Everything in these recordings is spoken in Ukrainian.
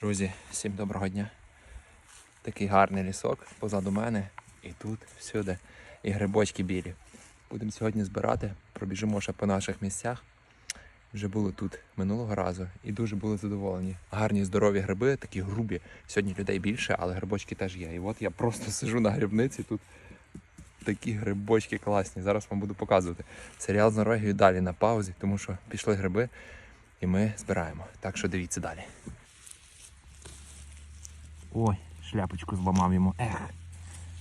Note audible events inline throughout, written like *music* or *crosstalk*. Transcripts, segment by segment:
Друзі, всім доброго дня. Такий гарний лісок позаду мене. І тут всюди. І грибочки білі. Будемо сьогодні збирати, пробіжимо ще по наших місцях. Вже були тут минулого разу і дуже були задоволені. Гарні здорові гриби, такі грубі. Сьогодні людей більше, але грибочки теж є. І от я просто *laughs* сижу на грибниці. Тут такі грибочки класні. Зараз вам буду показувати. Серіал з Норвегією далі на паузі, тому що пішли гриби і ми збираємо. Так що дивіться далі. Ой, шляпочку зламав йому. Ех.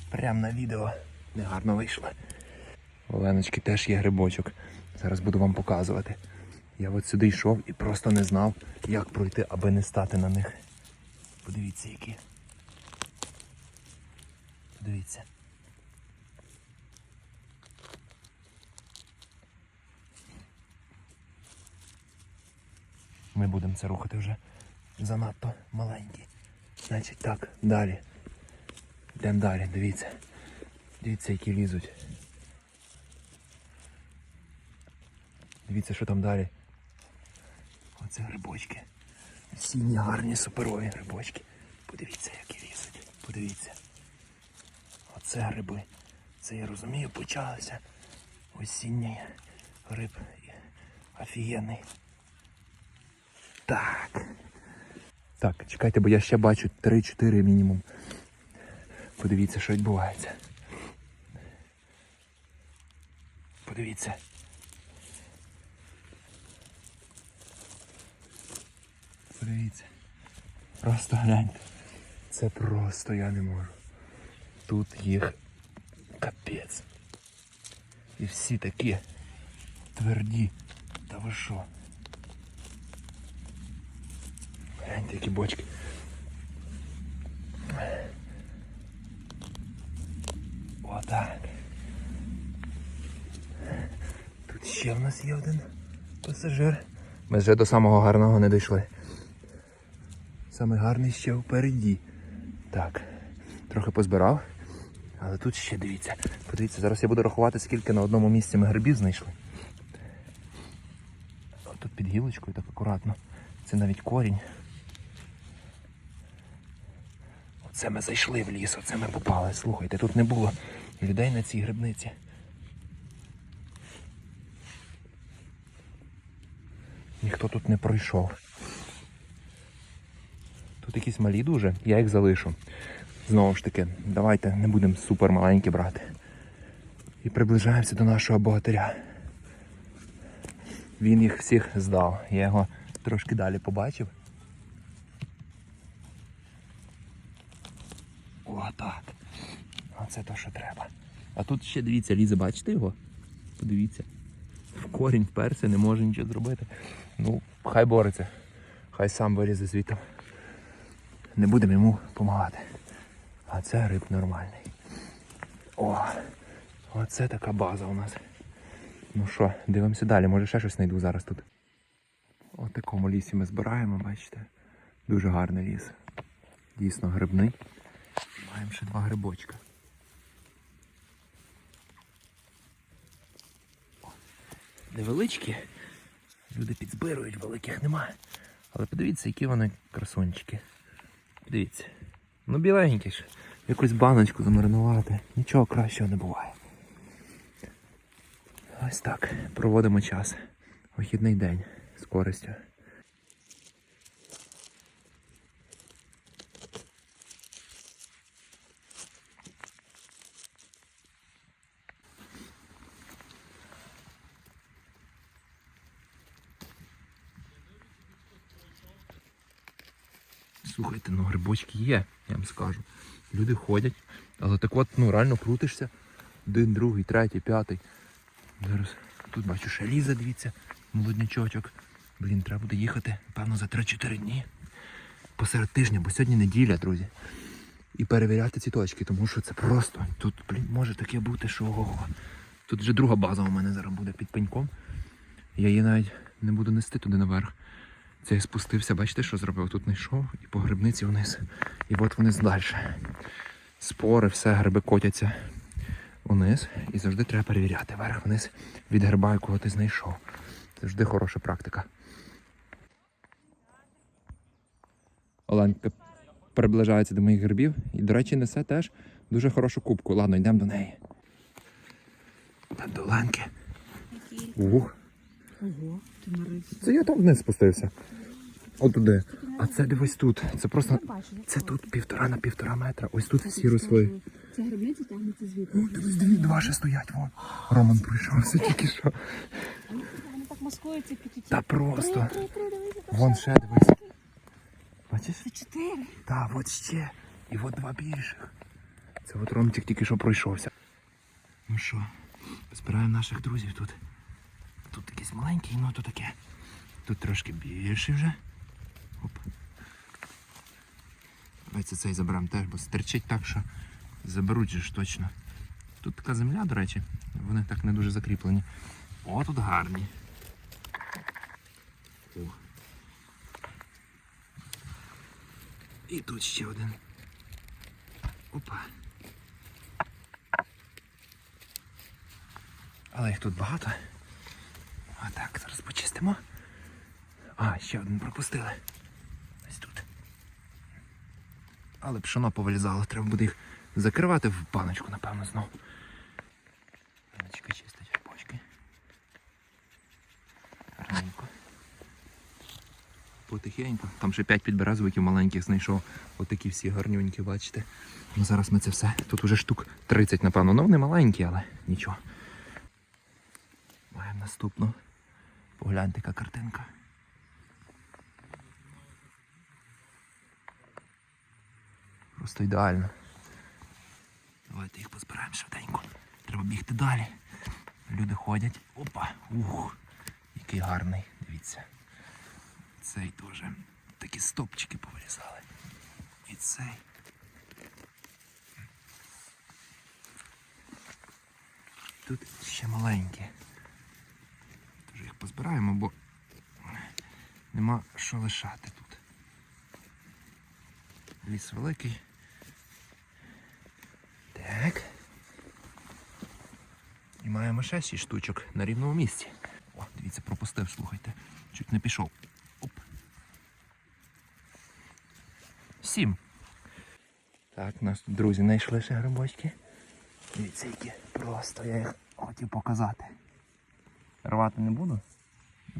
Прям на відео. Негарно вийшло. У Оленочки теж є грибочок. Зараз буду вам показувати. Я от сюди йшов і просто не знав, як пройти, аби не стати на них. Подивіться, які. Подивіться. Ми будемо це рухати вже занадто маленькі. Значить так, далі. Йдемо далі, дивіться. Дивіться, які лізуть. Дивіться, що там далі. Оце грибочки. Сіні гарні суперові грибочки. Подивіться, які лізуть. Подивіться. Оце гриби. Це я розумію, почалося. Осінній гриб. Офігенний. Так. Так, чекайте, бо я ще бачу 3-4 мінімум. Подивіться, що відбувається. Подивіться. Подивіться. Просто гляньте. Це просто я не можу. Тут їх капець. І всі такі тверді. Та ви що? Гляньте, які бочки. Отак. Тут ще в нас є один пасажир. Ми вже до самого гарного не дійшли. Саме гарний ще впереді. Так, трохи позбирав. Але тут ще дивіться. Подивіться, зараз я буду рахувати, скільки на одному місці ми грибів знайшли. Тут під гілочкою так акуратно. Це навіть корінь. Оце ми зайшли в ліс, оце ми попали. Слухайте, тут не було людей на цій грибниці. Ніхто тут не пройшов. Тут якісь малі дуже, я їх залишу. Знову ж таки, давайте не будемо супер маленькі брати. І приближаємося до нашого богатиря. Він їх всіх здав. Я його трошки далі побачив. О, так. Оце то, що треба. А тут ще дивіться, лізе, бачите його? Подивіться. В корінь вперся, не може нічого зробити. Ну, хай бореться. Хай сам вилізе звідти. Не будемо йому допомагати. А це риб нормальний. О, оце така база у нас. Ну що, дивимося далі, може ще щось знайду зараз тут. О такому лісі ми збираємо, бачите. Дуже гарний ліс. Дійсно грибний. Маємо ще два грибочка. Невеличкі. Люди підзбирують, великих немає. Але подивіться, які вони красунчики. Дивіться. Ну біленькі ж. Якусь баночку замаринувати. Нічого кращого не буває. Ось так. Проводимо час. Вихідний день з користю. Слухайте, ну грибочки є, я вам скажу. Люди ходять, але так от ну реально крутишся. Один, другий, третій, п'ятий. Зараз тут бачу ще ліза, дивіться, молоднячочок. Блін, треба буде їхати, певно, за 3-4 дні. Посеред тижня, бо сьогодні неділя, друзі. І перевіряти ці точки, тому що це просто. Тут, блін, може таке бути, що ого. Тут вже друга база у мене зараз буде під пеньком. Я її навіть не буду нести туди наверх. Це я спустився, бачите, що зробив? Тут не йшов і по грибниці вниз. І от вниз далі. Спори, все, гриби котяться униз. І завжди треба перевіряти верх вниз від гриба, якого ти знайшов. Завжди хороша практика. Оленка приближається до моїх грибів і, до речі, несе теж дуже хорошу кубку. Ладно, йдемо до неї. Та до Оленки. Ух. Ого, ти нарився. Це я там вниз спустився. Отуди. А це дивись тут. Це просто. Це тут півтора на півтора метра. Ось тут всі росли. Це грибниці тягнеться звідти. Дивись, дві, два ще стоять. Вон. Роман прийшовся тільки що. Вони так маскуються під. Та просто. Вон ще дивись. Бачиш? Це чотири. Так, от ще. І от два більших. Це от Ромчик тільки що пройшовся. Ну що, збираємо наших друзів тут. Тут якийсь маленький, ну то таке. Тут трошки більше вже. Оп. Давайте цей заберемо теж, бо стерчить так, що заберуть же ж точно. Тут така земля, до речі, вони так не дуже закріплені. О, тут гарні. О. І тут ще один. Опа. Але їх тут багато. А так, зараз почистимо. А, ще один пропустили. Ось тут. Але пшоно повилізало, треба буде їх закривати в баночку, напевно, знов. Баночка чистить бочки. Гарненько. Потихеньку. Там ще 5 підберезовиків маленьких знайшов. Отакі всі гарнюнькі, бачите. Ну зараз ми це все. Тут уже штук 30, напевно. Ну вони маленькі, але нічого. Маємо наступну. Погляньте, яка картинка. Просто ідеально. Давайте їх позбираємо швиденько. Треба бігти далі. Люди ходять. Опа! Ух! Який гарний, дивіться. Цей теж. Такі стопчики повирізали. І цей. Тут ще маленькі. Позбираємо, бо нема що лишати тут. Ліс великий. Так. І маємо ще 6 штучок на рівному місці. О, дивіться, пропустив, слухайте. Чуть не пішов. Оп. Сім. Так, нас тут друзі знайшли ще грибочки. Дивіться, які просто я їх хотів показати. Рвати не буду.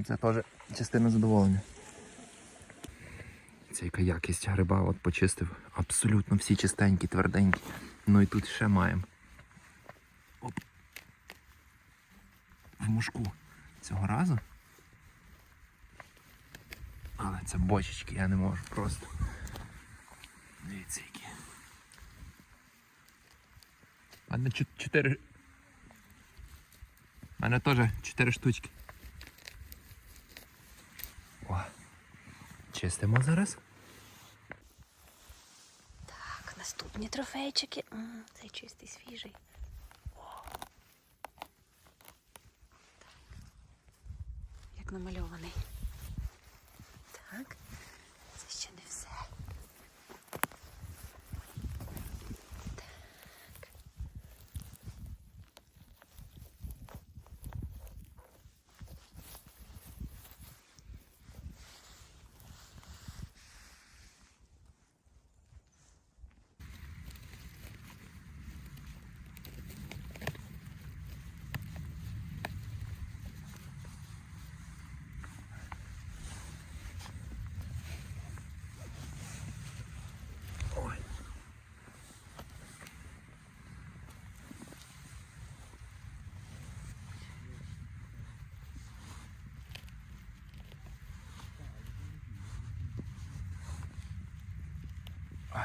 Це теж частина задоволення. Це яка якість гриба от почистив. Абсолютно всі чистенькі, тверденькі. Ну і тут ще маємо. Оп. В мушку цього разу. Але це бочечки, я не можу просто. Дивіться які. У мене чотири. У мене теж чотири штучки. О. Чистимо зараз. Так, наступні трофейчики. М, Цей чистий свіжий. О. Так. Як намальований. Так.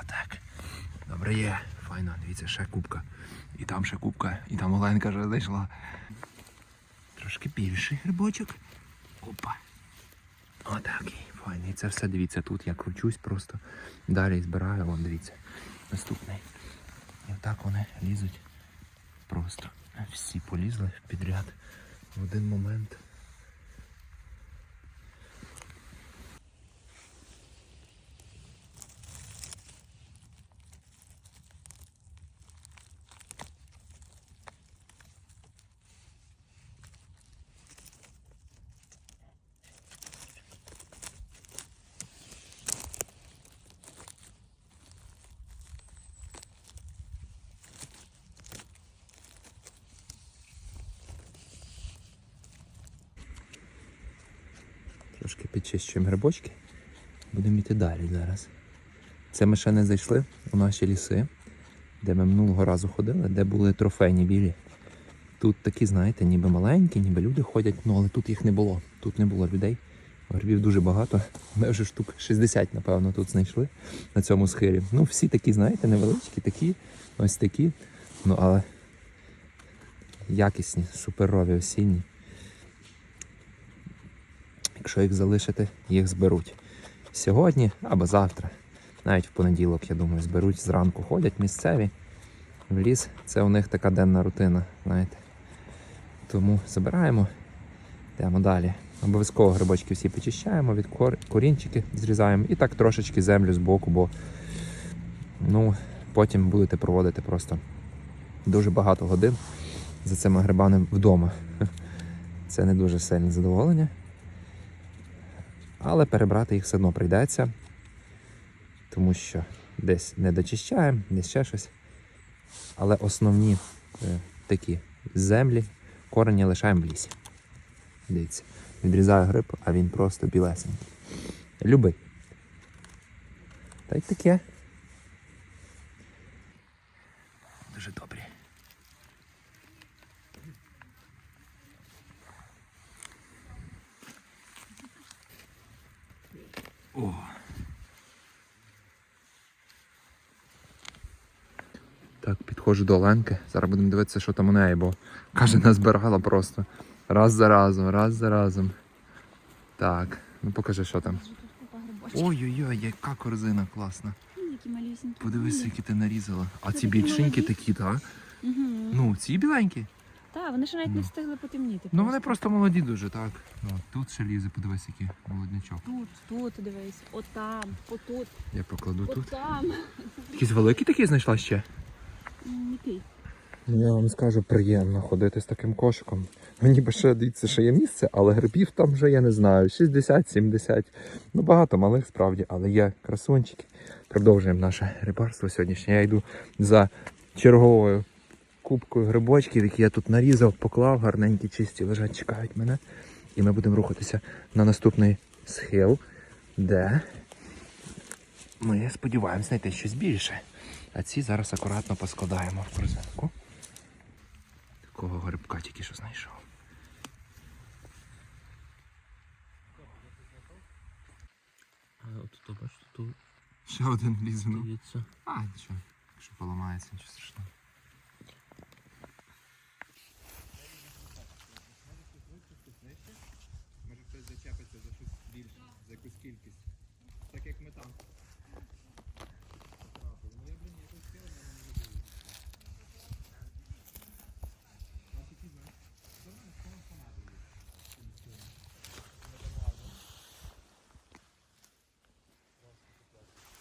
Так. Добре є. Файно, дивіться, ще кубка. І там ще кубка, і там Оленка вже зайшла. Трошки більший грибочок. Опа. Отакий, файний. Це все дивіться тут. Я кручусь просто. Далі збираю, вон дивіться. Наступний. І отак вони лізуть. Просто всі полізли підряд в один момент. Трошки підчищуємо грибочки. Будемо йти далі зараз. Це ми ще не зайшли у наші ліси, де ми минулого разу ходили, де були трофейні білі. Тут такі, знаєте, ніби маленькі, ніби люди ходять, ну але тут їх не було. Тут не було людей. Грибів дуже багато. Ми вже штук 60, напевно, тут знайшли на цьому схилі. Ну, всі такі, знаєте, невеличкі, такі, ось такі. Ну, але якісні, суперові, осінні. Якщо їх залишити, їх зберуть. Сьогодні або завтра, навіть в понеділок, я думаю, зберуть зранку. Ходять місцеві в ліс. Це у них така денна рутина, знаєте. Тому забираємо, йдемо далі. Обов'язково грибочки всі почищаємо, від кор... корінчики зрізаємо і так трошечки землю з боку, бо ну, потім будете проводити просто дуже багато годин за цими грибами вдома. *laughs* Це не дуже сильне задоволення. Але перебрати їх все одно прийдеться, тому що десь не дочищаємо, десь ще щось. Але основні е, такі землі, корені лишаємо в лісі. Дивіться, відрізаю гриб, а він просто білесенький. Любий. Та й таке. Дуже добрі. О. Так, підходжу до Оленки. Зараз будемо дивитися, що там у неї, бо каже, назбирала просто. Раз за разом, раз за разом. Так, ну покажи, що там. Ой-ой-ой, яка корзина класна. Подивись, які ти нарізала. А ці більшенькі такі, так? Ну, ці біленькі. Так, вони ще навіть не Ну. встигли потемніти. Ну вони просто молоді дуже, так. Ну, тут ще лізе, подивись, який молоднячок. Тут, тут, дивись, отам, отут, Я покладу тут. отам. Якісь великі такі знайшла ще? Який? Ну, я вам скажу, приємно ходити з таким кошиком. Ну, ніби ще дивіться, що є місце, але грибів там вже я не знаю. 60-70. Ну багато малих справді, але є красунчики. Продовжуємо наше рибарство сьогоднішнє. Я йду за черговою кубкою грибочків, які я тут нарізав, поклав, гарненькі, чисті лежать, чекають мене. І ми будемо рухатися на наступний схил, де ми сподіваємось знайти щось більше. А ці зараз акуратно поскладаємо в корзинку. Такого грибка тільки що знайшов. От тут Ще один лізе. А, нічого. Якщо поламається, нічого страшного. Може хтось зачепиться за щось більше, за якусь кількість. Так як ми там.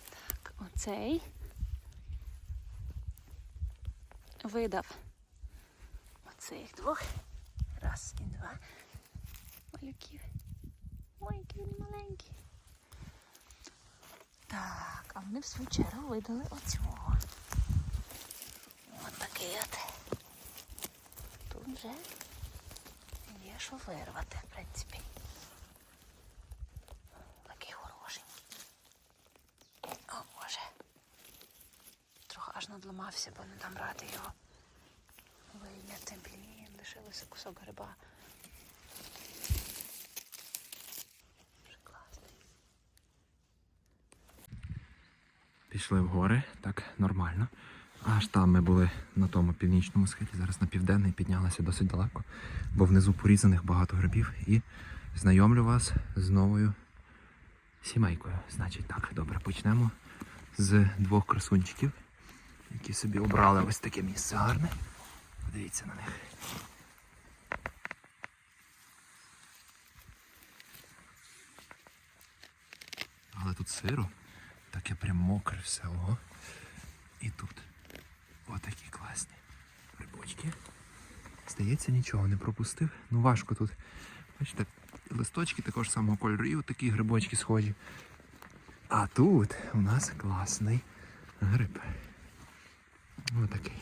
Так, оцей видав оцих двох. Раз і два малюків. Ой, вони маленькі. Так, а вони в свою чергу видали оцього. От такий от. Тут вже є що вирвати, в принципі. Такий хорошенький. О, Боже. Трохи аж надламався, бо не дам ради його вийняти. Блін, лишилося кусок гриба. Пішли в гори, так нормально. Аж там ми були на тому північному схилі, зараз на південний піднялися досить далеко, бо внизу порізаних багато грибів. І знайомлю вас з новою сімейкою. Значить, так, добре, почнемо з двох красунчиків, які собі обрали ось таке місце гарне. Подивіться на них. Але тут сиро, таке прям мокре все. Ого. І тут отакі класні грибочки. Здається, нічого не пропустив. Ну важко тут. Бачите, листочки також самого кольору, і отакі грибочки схожі. А тут у нас класний гриб. Отакий.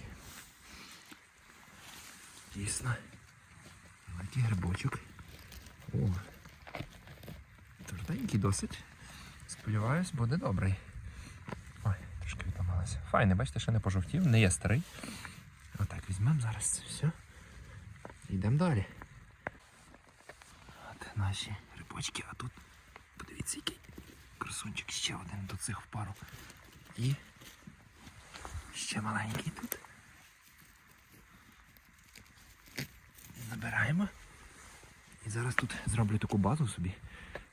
Дійсно. Великий грибочок. О. Жовтенький досить. Сподіваюсь, буде добрий. Ой, трошки відламалося. Файний, бачите, ще не пожовтів, не є старий. Отак візьмемо зараз це все. Йдемо далі. От наші рибочки, а тут подивіться, який красунчик ще один до цих в пару. І ще маленький тут. Набираємо. І зараз тут зроблю таку базу собі.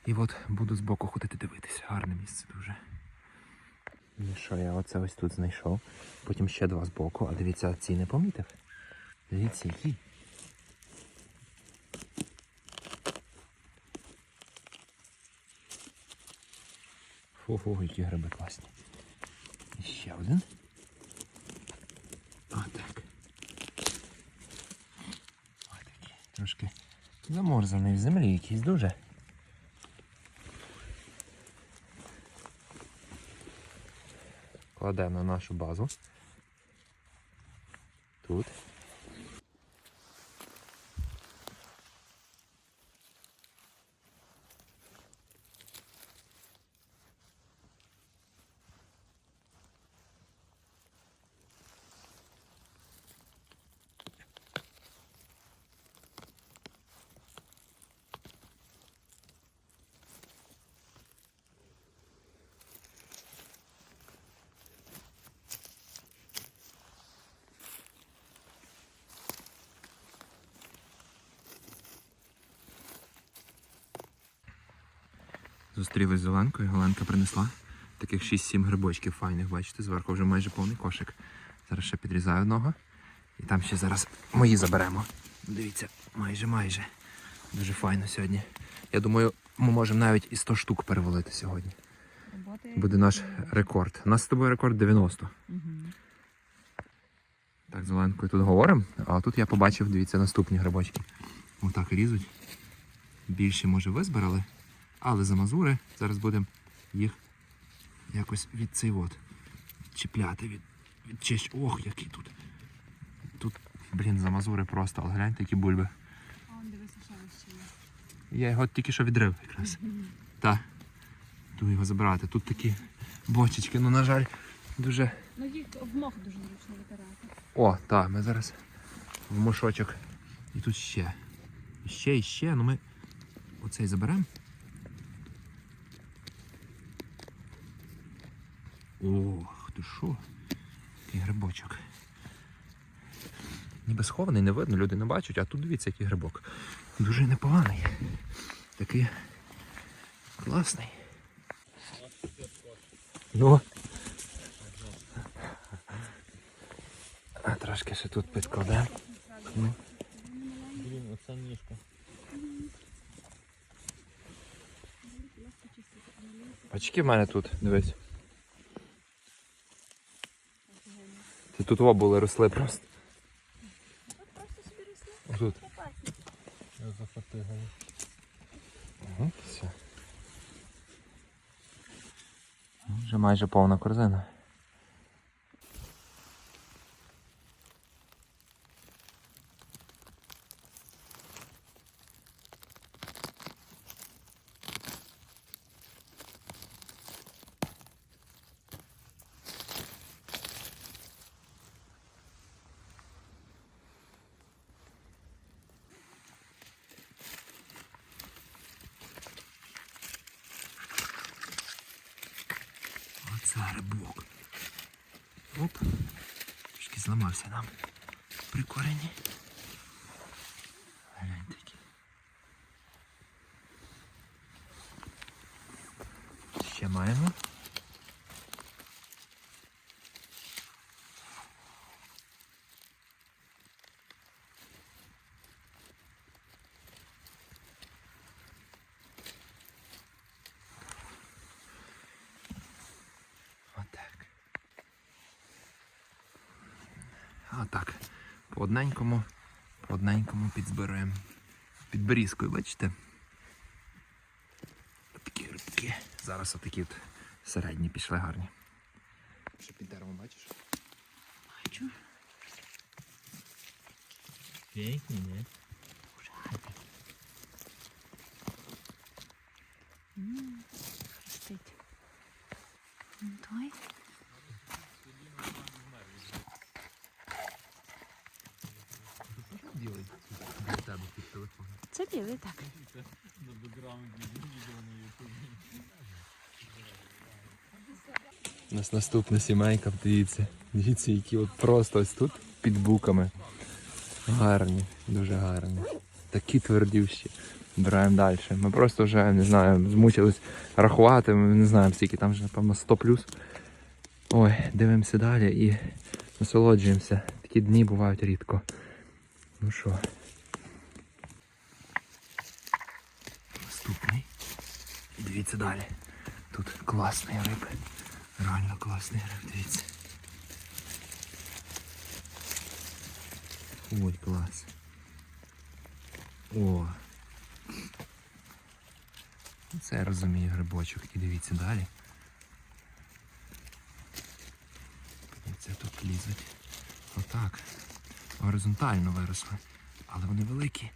І от буду збоку ходити дивитися. Гарне місце дуже. Ну що, я оце ось тут знайшов. Потім ще два збоку. А дивіться, ці не помітив. Дивіться, які. Фу-фу, які гриби класні. І ще один. Отак. Отакий. Трошки заморзаний в землі якийсь дуже. Кладемо на нашу базу. Тут. Зустрілись з Оленкою. Оленка принесла таких 6-7 грибочків файних, бачите, зверху вже майже повний кошик. Зараз ще підрізаю одного. І там ще зараз мої заберемо. Дивіться, майже майже. Дуже файно сьогодні. Я думаю, ми можемо навіть і 100 штук перевалити сьогодні. Буде наш рекорд. У нас з тобою рекорд 90. Так, з Оленкою тут говоримо, а тут я побачив, дивіться, наступні грибочки. Отак різуть. Більше, може, визбирали, але за мазури зараз будемо їх якось від цей от чіпляти, від, від чищ. Ох, які тут. Тут, блін, за мазури просто, але гляньте, які бульби. Я його тільки що відрив якраз. Так. Буду його забирати. Тут такі бочечки, ну на жаль, дуже. Ну їх в мох дуже зручно витирати. О, так, ми зараз в мішочок. І тут ще. І ще, і ще. Ну ми оцей заберемо. Ох, ти що? Який грибочок. Ніби схований, не видно, люди не бачать, а тут дивіться, який грибок. Дуже непоганий. Такий класний. Ну. А трошки ще тут підкладемо. Ну. Блін, оце ніжка. Очки в мене тут, дивись. Тут оба були росли просто. Тут. Я зафатигаю. Угу, все. Вже майже повна корзина. Оце. Оп. Трішки зламався нам при корені. Гляньте який. Ще маємо. Отак. Отак. По одненькому, по одненькому підзбираємо. Під берізкою, бачите? Такі рибки. Зараз отакі от середні пішли гарні. Ще під деревом бачиш? Бачу. Пікні, ні? М, Хрустить. Ну, Той. Білий. Біля тебе під телефоном. Це білий так. На бекграунді відео на ютубі. У нас наступна сімейка, дивіться. Дивіться, які от просто ось тут під буками. Гарні, дуже гарні. Такі твердющі. Збираємо далі. Ми просто вже не знаю, змучились рахувати, ми не знаємо скільки, там вже напевно 100 плюс. Ой, дивимося далі і насолоджуємося. Такі дні бувають рідко. Ну що. Наступний. Дивіться далі. Тут класний риб. Реально класний риб, дивіться. Ой, клас. О. Це я розумію грибочок. І дивіться далі. Дивіться, тут лізуть. Отак. Горизонтально виросли. Але вони великі.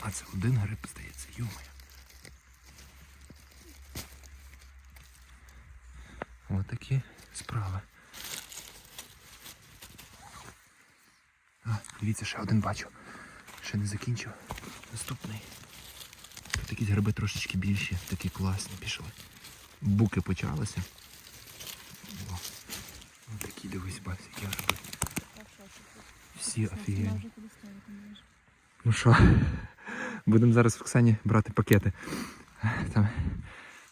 А це один гриб, здається, юмою. Такі справи. А, дивіться, ще один бачу. Ще не закінчив. Наступний. Якісь гриби трошечки більші, такі класні пішли. Буки почалися. О, ось такі дивись, бачиш, які гриби. Всі офігенні. Ну що, будемо зараз в Оксані брати пакети. Там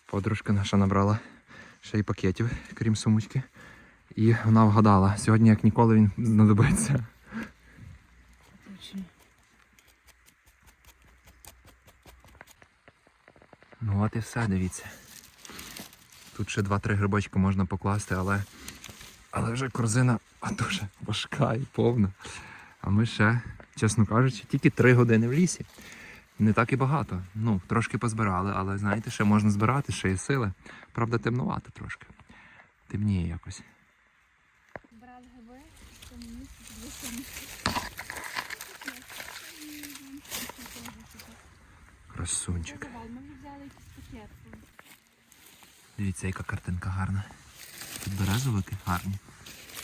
подружка наша набрала ще й пакетів, крім сумочки. І вона вгадала, сьогодні, як ніколи, він знадобиться. Ну от і все, дивіться. Тут ще 2-3 грибочки можна покласти, але, але вже корзина дуже важка і повна. А ми ще, чесно кажучи, тільки 3 години в лісі. Не так і багато. Ну, трошки позбирали, але знаєте, ще можна збирати, ще є сили. Правда, темнувато трошки. Темніє якось. Брали гриби, в тому місці. Красунчик. Ми взяли якийсь пакет. Дивіться, яка картинка гарна. Тут березовики гарні.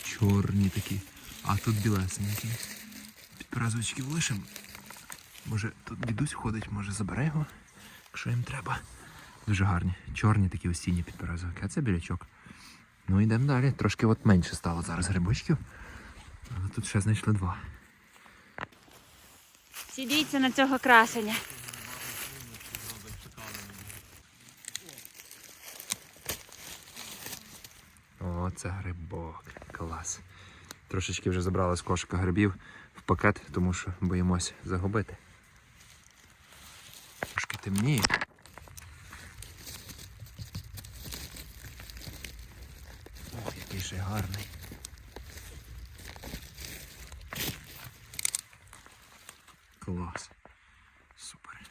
Чорні такі. А тут білесенькі. Під Підберезовички лишимо. Може тут дідусь ходить, може забере його, якщо їм треба. Дуже гарні. Чорні такі осінні підберезовики. А це білячок. Ну йдемо далі. Трошки от менше стало зараз грибочків. Але тут ще знайшли два. Сідіться на цього красення. О, це грибок. Клас. Трошечки вже забрали з кошика грибів в пакет, тому що боїмось загубити. Темніє. Ох, який ще гарний. Клас. Супер.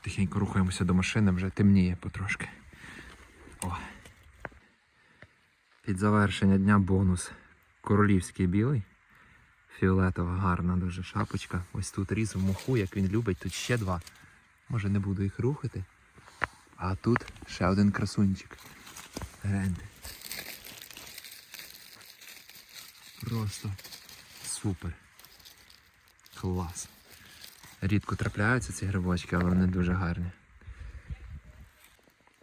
Тихенько рухаємося до машини, вже темніє потрошки. О. Під завершення дня бонус. Королівський білий. Фіолетова, гарна дуже шапочка. Ось тут різ в моху, як він любить. Тут ще два. Може не буду їх рухати. А тут ще один красунчик. Гляньте. Просто супер. Клас. Рідко трапляються ці грибочки, але вони дуже гарні.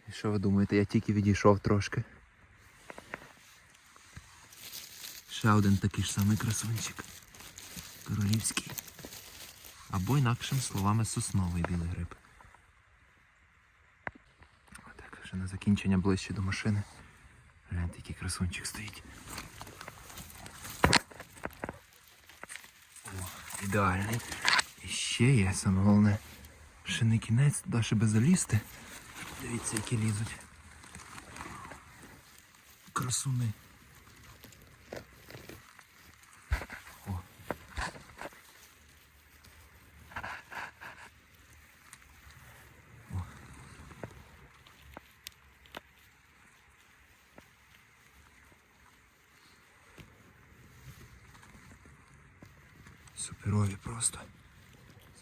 І що ви думаєте, я тільки відійшов трошки. Ще один такий ж самий красунчик. Королівський. Або інакшими словами сосновий білий гриб. Отак, вже на закінчення ближче до машини. Гляньте, який красунчик стоїть. О, ідеальний. І ще є, саме головне, ще не кінець, туди ще би залізти. Дивіться, які лізуть. Красуни. Суперові просто.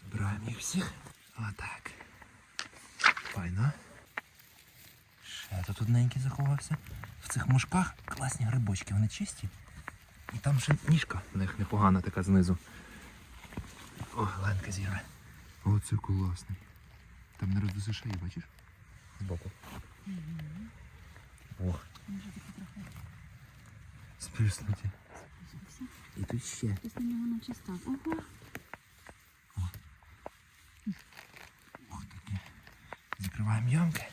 Збираємо їх всіх. Отак. Файно. Ще тут одненький заховався. В цих мушках класні грибочки, вони чисті. І там ще ніжка в них непогана така знизу. О, Ленка зірве. Оце класний. Там не роздуси шиї, бачиш? Збоку. Ох. Сплюснуті. І тут ще. Хтось на нього наче став. Ого. Ох такі. Закриваємо ямки.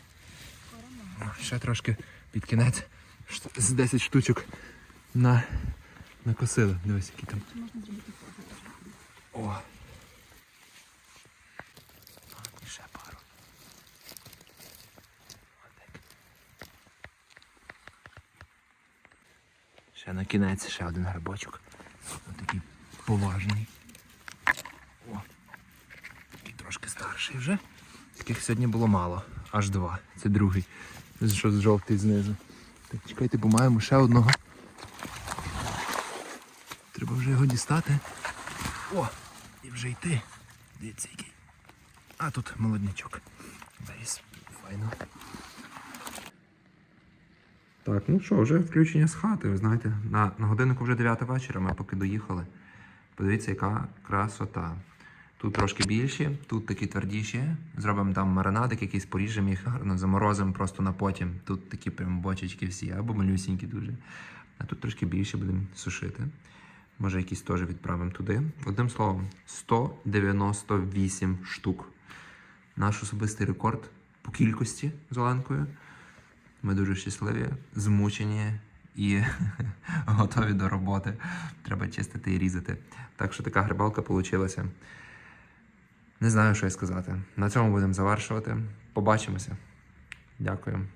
О, ще трошки під кінець. З 10 штучок на... накосили. Дивись, які там. Можна зробити фото? О. Ще пару. Ще на кінець ще один грибочок. Поважний. О. Такий трошки старший вже. Таких сьогодні було мало. Аж два. Це другий. Що з жовтий знизу. Так, чекайте, бо маємо ще одного. Треба вже його дістати. О! І вже йти. Дивіться який. А тут молоднячок. Весь файно. Так, ну що, вже включення з хати, ви знаєте. На, на годиннику вже 9 вечора, ми поки доїхали. Подивіться, яка красота. Тут трошки більші, тут такі твердіші. Зробимо там маринадик, якийсь поріжемо їх гарно, заморозимо просто на потім. Тут такі прям бочечки всі, або малюсінькі дуже. А тут трошки більше будемо сушити. Може, якісь теж відправимо туди. Одним словом, 198 штук. Наш особистий рекорд по кількості з Оленкою. Ми дуже щасливі, змучені і *laughs* готові до роботи. Треба чистити і різати. Так що така грибалка вийшла. Не знаю, що й сказати. На цьому будемо завершувати. Побачимося. Дякую.